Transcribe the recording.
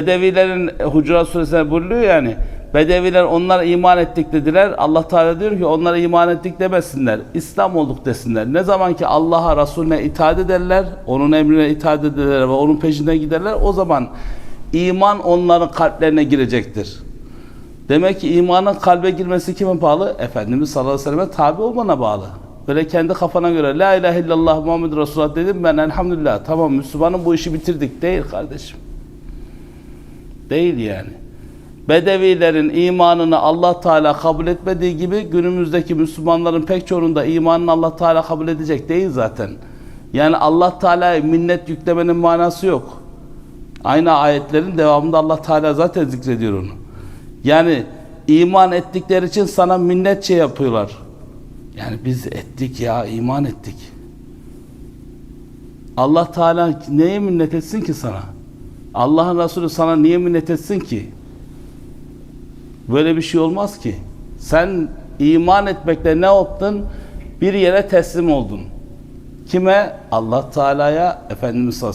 Bedevilerin Hucurat suresinde buyuruyor yani. Bedeviler onlar iman ettik dediler. Allah Teala diyor ki onlara iman ettik demesinler. İslam olduk desinler. Ne zaman ki Allah'a Resulüne itaat ederler, onun emrine itaat ederler ve onun peşinden giderler o zaman iman onların kalplerine girecektir. Demek ki imanın kalbe girmesi kime bağlı? Efendimiz sallallahu aleyhi ve selleme tabi olmana bağlı. Böyle kendi kafana göre La ilahe illallah Muhammed Resulullah dedim ben elhamdülillah tamam Müslümanım bu işi bitirdik. Değil kardeşim. Değil yani. Bedevilerin imanını Allah Teala kabul etmediği gibi günümüzdeki Müslümanların pek çoğunda imanını Allah Teala kabul edecek değil zaten. Yani Allah Teala'ya minnet yüklemenin manası yok. Aynı ayetlerin devamında Allah Teala zaten zikrediyor onu. Yani iman ettikleri için sana minnet şey yapıyorlar. Yani biz ettik ya iman ettik. Allah Teala neye minnet etsin ki sana? Allah'ın Resulü sana niye minnet etsin ki? Böyle bir şey olmaz ki. Sen iman etmekle ne yaptın? Bir yere teslim oldun. Kime? Allah Teala'ya, Efendimiz sallallahu.